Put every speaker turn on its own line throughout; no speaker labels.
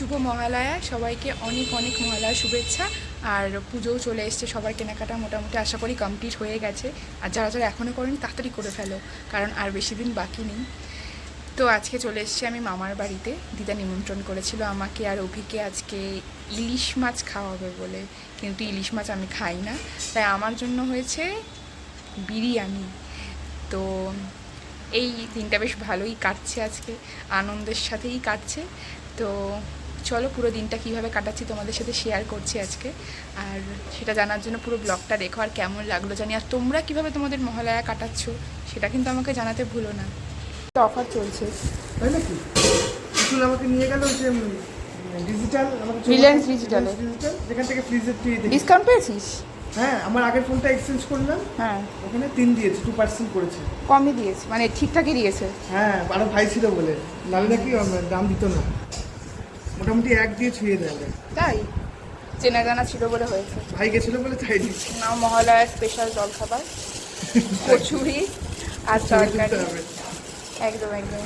শুভ মহালয়া। সবাইকে অনেক অনেক মহালয়া শুভেচ্ছা। আর পুজোও চলে এসছে, সবার কেনাকাটা মোটামুটি আশা করি কমপ্লিট হয়ে গেছে। আর যারা যারা এখনও করেনি, তাড়াতাড়ি করে ফেলো, কারণ আর বেশি দিন বাকি নেই। তো আজকে চলে এসেছি আমি মামার বাড়িতে। দিদা নিমন্ত্রণ করেছিল আমাকে, আর অভিকে আজকে ইলিশ মাছ খাওয়াবে বলে। কিন্তু ইলিশ মাছ আমি খাই না। তাই আমার জন্য হয়েছে বিরিয়ানি। তো এই দিনটা বেশ ভালোই কাটছে আজকে। আনন্দের সাথেই কাটছে। তো চলো পুরো দিনটা কীভাবে কাটাচ্ছি তোমাদের সাথে শেয়ার করছি আজকে। আর সেটা জানার জন্য পুরো ব্লগটা দেখো আর কেমন লাগল জানি। আর তোমরা কীভাবে তোমাদের মহালয়া কাটাচ্ছ সেটা কিন্তু আমাকে জানাতে ভুলো না। অফার চলছে।
তাই নাকি? বিপুল আমাকে নিয়ে গেল যে ডিজিটাল যেখান থেকে ফ্রিজের
ডিসকাউন্ট পেয়েছিস?
হ্যাঁ আমার আগের ফোনটা এক্সচেঞ্জ করলাম।
হ্যাঁ।
ওখানে তিন দিয়েছে টু পার্সেন্ট করেছে।
কমই দিয়েছে মানে ঠিকঠাকই দিয়েছে।
হ্যাঁ আরও ভাই ছিল বলে। নাহলে নাকি দাম দিত না। মোটামুটি এক দিয়ে ছুঁয়ে দেয়
তাই? চেনা জানা ছিল বলে হয়েছে।
ভাই গেছিল বলে তাই
না মহালয়ার স্পেশাল জলখাবার কচুরি আর তরকারি। একদম একদম।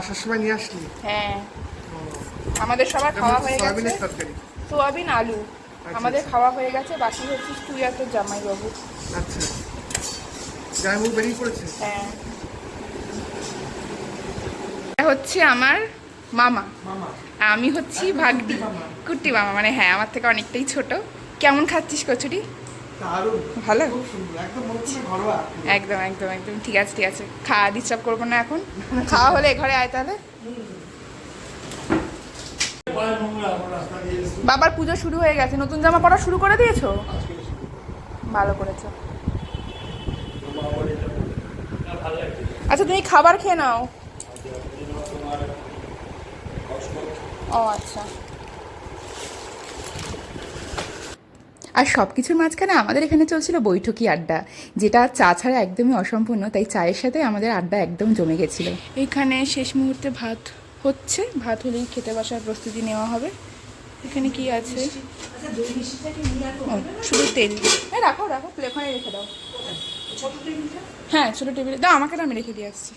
আসার সময় নিয়ে আসলি?
হ্যাঁ। আমাদের সবার খাওয়া হয়ে গেছে। সোয়াবিন আলু।
আচ্ছা,
আমাদের
আচ্ছা।
খাওয়া হয়ে গেছে। বাকি হচ্ছে তুই আর তোর জামাইবাবু।
আচ্ছা। জামাইবাবু বেরিয়ে পড়েছে?
হ্যাঁ। হচ্ছে আমার মামা। আমি হচ্ছি
মামা।
কুট্টি মামা মানে হ্যাঁ আমার থেকে অনেকটাই ছোট। কেমন খাচ্ছিস কচুরি? ভালো?
একদম
একদম একদম ঠিক আছে ঠিক আছে। খাওয়া ডিস্টার্ব করব না এখন। খাওয়া হলে ঘরে আয় তাহলে। বাবার পুজো শুরু হয়ে গেছে। নতুন জামা পরা শুরু করে দিয়েছ? ভালো করেছ। আচ্ছা তুমি খাবার খেয়ে নাও। ও আচ্ছা। আর সব কিছুর মাঝখানে আমাদের এখানে চলছিল বৈঠকি আড্ডা যেটা চা ছাড়া একদমই অসম্পূর্ণ তাই চায়ের সাথে আমাদের আড্ডা একদম জমে গেছিল। এখানে শেষ মুহূর্তে ভাত হচ্ছে ভাত হলেই খেতে বসার প্রস্তুতি নেওয়া হবে। এখানে কি আছে? শুধু তেল। হ্যাঁ রাখো রাখো ওখানে রেখে দাও। হ্যাঁ ছোটো টেবিলে দাও আমাকে আমি রেখে দিয়ে আসছি।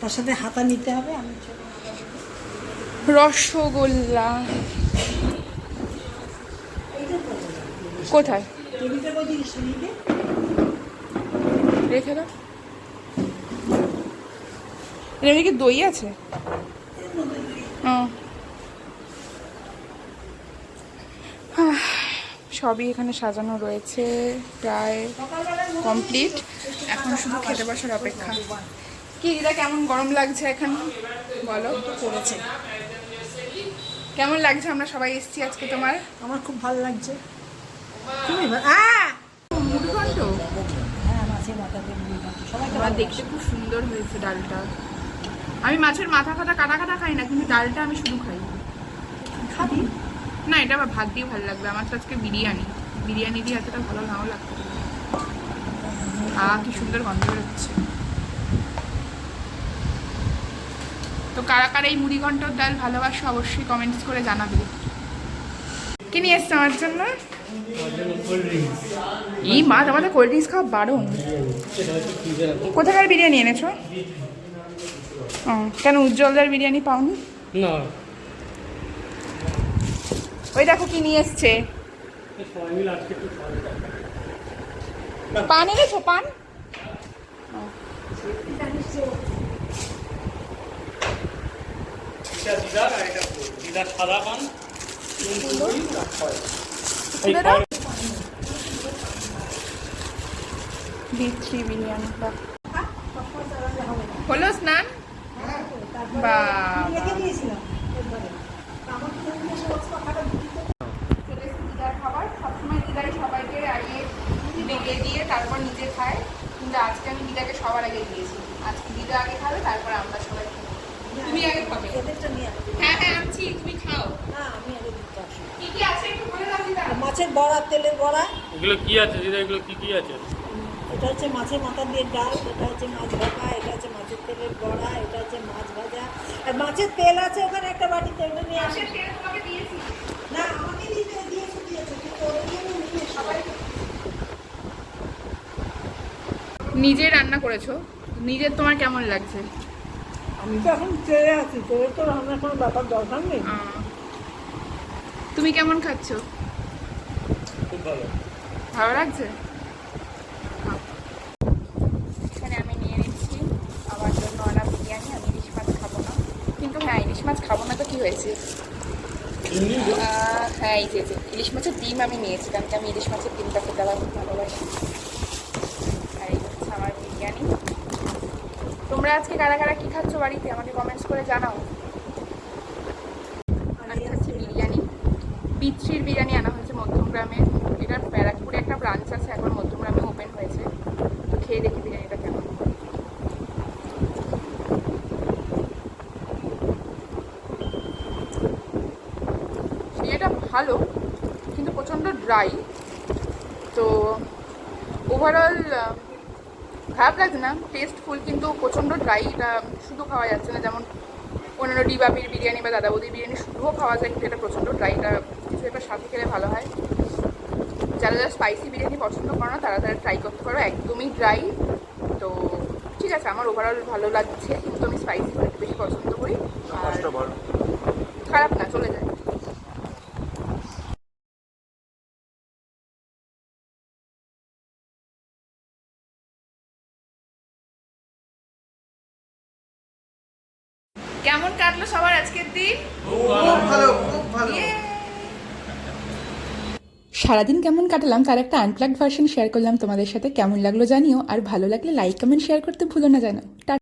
তার সাথে হাতা নিতে হবে আমি
রসগোল্লা। কোথায়? রেখে দাও। এর কি দই আছে? সবই এখানে সাজানো রয়েছে, প্রায় কমপ্লিট। এখন শুধু খেতে বসার অপেক্ষা। কি দিদা কেমন গরম লাগছে এখন? বলো।
করেছে
কেমন লাগছে? আমরা সবাই এসেছি আজকে তোমার।
আমার খুব ভালো লাগছে। খুবই!
মুড়িঘণ্ট?
হ্যাঁ
আমার দেখতে খুব সুন্দর হয়েছে ডালটা। আমি মাছের মাথা ফাতা কাটা কাটা খাই না কিন্তু ডালটা আমি শুধু খাই।
খাবি?
না এটা আবার ভাত দিয়ে ভালো লাগবে। আমার তো আজকে বিরিয়ানি। বিরিয়ানি দিয়ে এতটা ভালো নাও লাগতো আ কি সুন্দর গন্ধ বেরোচ্ছে। তো কারা কারা এই মুড়ি ঘন্টর ডাল ভালোবাসো অবশ্যই কমেন্টস করে জানাবে। কি নিয়ে এসছো আমার জন্য? এই মা তোমাদের কোল্ড ড্রিঙ্কস খাওয়া বারণ কোথাকার বিরিয়ানি এনেছো? ও কেন উজ্জ্বলদার বিরিয়ানি পাওনি?
না।
ওই দেখো কি নিয়ে এসছে। পান এনেছো পান?
এটা দিদার আর এটা দিদার সাদা পান।
বাহ। হলো স্নান? বা
হয়
দিয়ে তারপর নিজে খায়। কিন্তু আজকে আমি দিদাকে সবার আগে দিয়েছি। আজকে দিদা আগে খাবে তারপর আমরা সবাই খাব। তুমি আগে খাবে। হ্যাঁ হ্যাঁ আনছি তুমি খাও।
না আমি আগে দিতে আসি
কি কি আছে একটু বলে দাও দিদা।
মাছের বড়া তেলের বড়া।
এগুলো কি আছে দিদা? এগুলো কি কি আছে?
এটা হচ্ছে মাছের মাথা দিয়ে ডাল এটা হচ্ছে মাছ ভাপা এটা হচ্ছে মাছের তেলের বড়া এটা হচ্ছে মাছ ভাজা। আর মাছের তেল আছে ওখানে একটা বাটি তেলটা নিয়ে আসি।
তেল দিয়েছি।
না আমাকে দিয়েছে দিয়েছে কিন্তু ওরা দিয়ে নিয়ে সবাই
নিজে রান্না করেছ। নিজের তোমার কেমন লাগছে?
আমি তো এখন চেয়ে আছি চেয়ে তো রান্নার কোনো ব্যাপার দরকার নেই।
তুমি কেমন খাচ্ছ?
খুব ভালো।
ভালো লাগছে? এখানে আমি নিয়ে নিচ্ছি। আমার জন্য আনা বিরিয়ানি আমি ইলিশ মাছ খাব না। কিন্তু হ্যাঁ ইলিশ মাছ খাব না তো কি হয়েছে? হ্যাঁ এই যে ইলিশ মাছের ডিম আমি নিয়েছি কারণ কি আমি ইলিশ মাছের ডিমটা খেতে আবার খুব ভালোবাসি আর এই হচ্ছে আমার বিরিয়ানি তোমরা আজকে কারা কারা কী খাচ্ছ বাড়িতে? আমাকে কমেন্টস করে জানাও। বিরিয়ানি। বিচ্ছির বিরিয়ানি আনা হয়েছে মধ্যমগ্রামে। এটার ব্যারাকপুরে একটা ব্রাঞ্চ আছে, এখন মধ্যমগ্রামে ওপেন হয়েছে। তো খেয়ে দেখি বিরিয়ানিটা কেমন। বিরিয়ানিটা ভালো, কিন্তু প্রচণ্ড ড্রাই তো ওভারঅল খারাপ লাগছে না। টেস্টফুল কিন্তু প্রচণ্ড ড্রাই এটা শুধু খাওয়া যাচ্ছে না। যেমন অন্যান্য ডিবাবির বিরিয়ানি বা দাদা বৌদির বিরিয়ানি শুধুও খাওয়া যায় কিন্তু এটা প্রচণ্ড ড্রাই এটা কিছু একটা সাথে খেলে ভালো হয়। যারা যারা স্পাইসি বিরিয়ানি পছন্দ করো না তারা তারা ট্রাই করতে পারো একদমই ড্রাই তো ঠিক আছে আমার ওভারঅল ভালো লাগছে কিন্তু আমি স্পাইসি একটু বেশি পছন্দ করি। আর খারাপ না চলে যায়। কাটলো সবার আজকের দিন।
খুব ভালো খুব ভালো।
সারাদিন কেমন কাটালাম তার একটা আনপ্লাগড ভার্সন শেয়ার করলাম তোমাদের সাথে। কেমন লাগল জানিও আর ভালো লাগলে লাইক কমেন্ট শেয়ার করতে ভুলো না জানো।